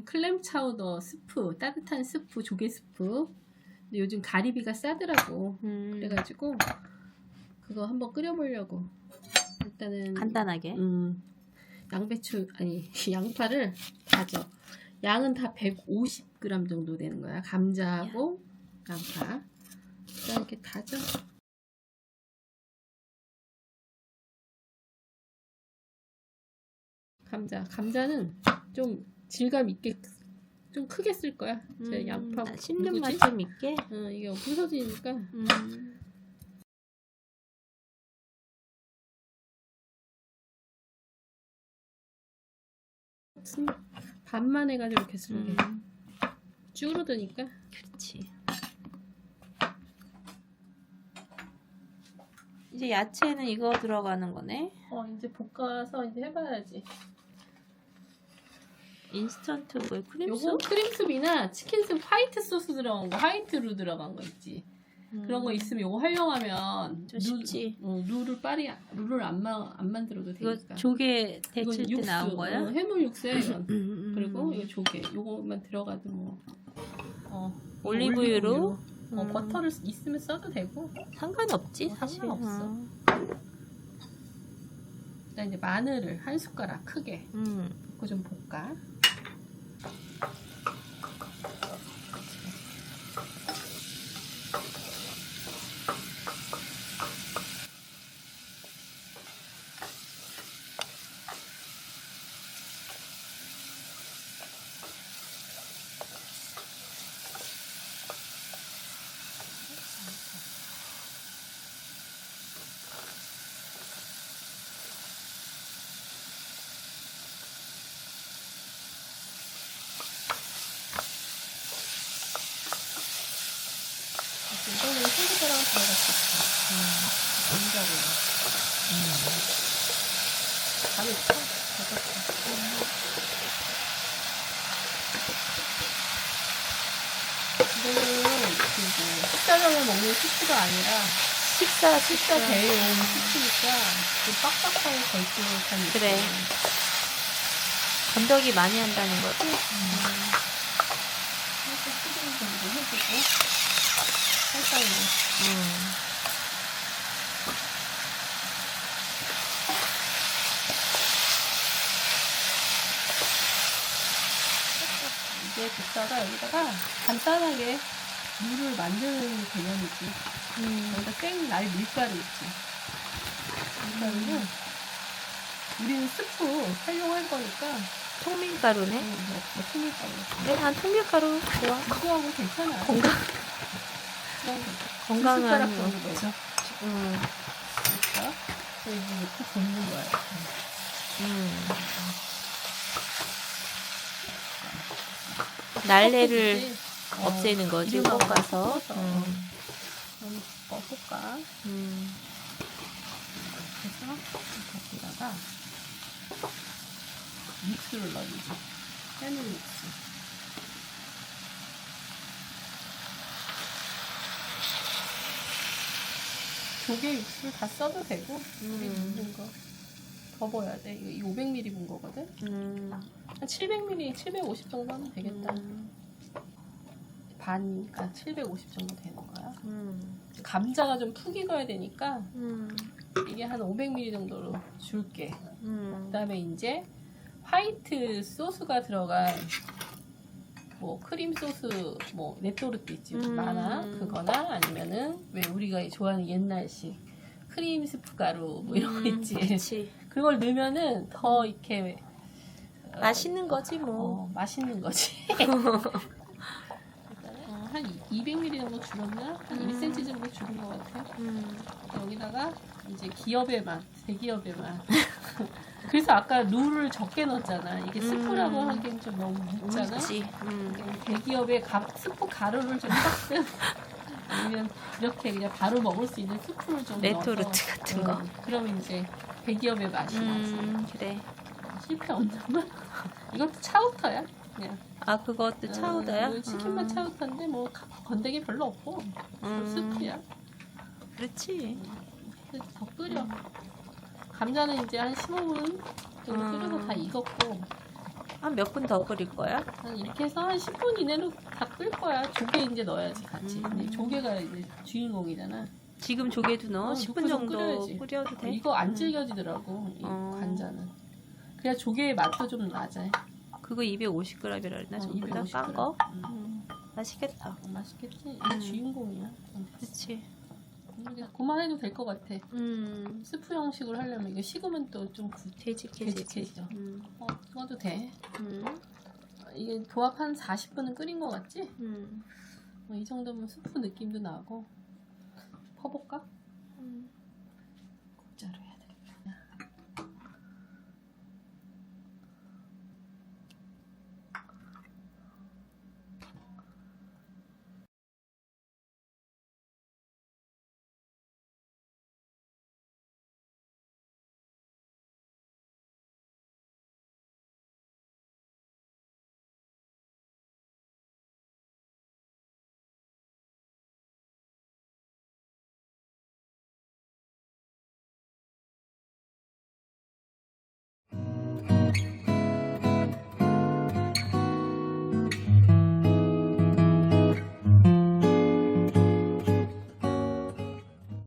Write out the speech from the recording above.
오늘은 클램 차우더 스프, 따뜻한 스프, 조개 스프. 근데 요즘 가리비가 싸더라고. 음, 그래가지고 그거 한번 끓여보려고. 일단은 간단하게. 음, 양배추 아니 양파를 다져. 양은 다 150g 정도 되는 거야. 감자하고 양파. 그냥 이렇게 다져. 감자. 감자는 좀 질감 있게 좀 크게 쓸 거야. 제 양파 나 음, 씹는 누구지? 맛 좀 있게. 어, 이게 부서지니까 음, 슨- 반만 해가지고 이렇게 쓰는 게 음, 줄어드니까 그렇지. 이제 야채는 이거 들어가는 거네. 어 이제 볶아서 이제 해봐야지 인스턴트 뭐에 요거 크림수? 크림숲이나 치킨숲 화이트 소스 들어간 거 화이트로 들어간 거 있지 음, 그런 거 있으면 요거 활용하면 좀 쉽지. 룰, 어, 룰을 빨리 룰을 안, 마, 안 만들어도 이거 되니까 조개 이건 데칠 때 육수, 나온 거야? 어, 해물 육수에 이건. 음, 음, 그리고 음. 이거 조개 요거만 들어가도 뭐 어, 올리브유로? 어, 음. 버터를 있으면 써도 되고 상관없지 어, 사실. 상관없어. 어. 그다음 이제 마늘을 한 숟가락 크게 음, 그거 좀 볶아. 이거는 친구들랑 들어갈 수 있어. 인자로. 감이 있어? 이거는 그 이제 식사용을 먹는 수프가 아니라 식사 식사 대용 수프니까 좀 빡빡하고 걸쭉한 느낌. 그래. 건더기 많이 한다는 거지. 살짝 수분 정도 해주고 살짝 뭐 음. 이제 볶다가 여기다가 간단하게 물을 만드는 개념이지. 음. 여기다 생날 밀가루 있지. 밀가루는 우리는 스프 활용할 거니까 통밀가루네. 뭐, 뭐 통밀가루. 네, 난 통밀가루 좋아. 이거하고 괜찮아. 건강 건강한 숟가락 거. 정도 넣어서 음. 그러니까 여기 넣고 볶는 거야. 음. 날래를. 어, 없애는 거지. 볶아서. 섞어서. 음. 좀 어, 볶아. 음. 그래서 거기다가 육수를 넣어주지. 해물 육수. 조개 육수를 다 써도 되고 우리 음. 붓는 거. 더 버야 돼. 이거 500ml 분 거거든. 음. 한 700ml, 750 정도 하면 되겠다. 음. 반이니까 750 정도 되는 거야. 음. 감자가 좀 푹 익어야 되니까 음. 이게 한 500ml 정도로 줄게. 음. 그다음에 이제 화이트 소스가 들어간 뭐 크림 소스 뭐 레토르트 있지 음. 많아 그거나 아니면은 왜 우리가 좋아하는 옛날식 크림 스프 가루 뭐 이런 거 있지 음, 그치. 그걸 넣으면은 더 이렇게 어, 맛있는 거지 뭐. 어, 맛있는 거지 어, 한 200ml 정도 줄었나? 한 음. 1cm 정도 줄은 것 같아 음. 여기다가 이제 대기업의 맛. 그래서 아까 룰을 적게 넣었잖아. 이게 스프라고 음. 하기엔 좀 너무 묻잖아. 음. 그러니까 대기업의 가, 스프 가루를 좀 섞든 아니면 이렇게 그냥 바로 먹을 수 있는 스프를 좀 레토르트 넣어서 같은 어, 거. 그러면 이제 대기업의 맛이 나지. 음. 그래. 실패 없나? 이것도 차우터야. 그냥. 아 그것도 차우더야? 어, 이거 치킨만 음. 차우터인데 뭐 가- 건더기 별로 없고 음. 스프야. 그렇지. 더 끓여. 감자는 이제 한 15분 정도 끓여서 음. 다 익었고 한 몇 분 더 끓일 거야? 한 이렇게 해서 한 10분 이내로 다 끓일 거야. 조개 이제 넣어야지 같이. 음. 근데 조개가 이제 주인공이잖아. 지금 조개도 넣어? 어, 10분 넣고서 정도 끓여야지. 끓여도 돼? 이거 안 음. 질겨지더라고. 이 어. 관자는. 그래야 조개의 맛도 좀 낮아. 그거 250g이라 그랬나? 어, 전부 다 250g. 깐 거? 음. 음, 맛있겠다. 어, 맛있겠지? 음. 주인공이야. 그치. 이게 그만해도 될 것 같아. 음, 스프 형식으로 하려면 이거 식으면 또 좀. 되직해져. 음, 어, 먹어도 돼. 음, 이게 도합 한 40분은 끓인 것 같지? 음. 뭐 이 정도면 스프 느낌도 나고 퍼볼까?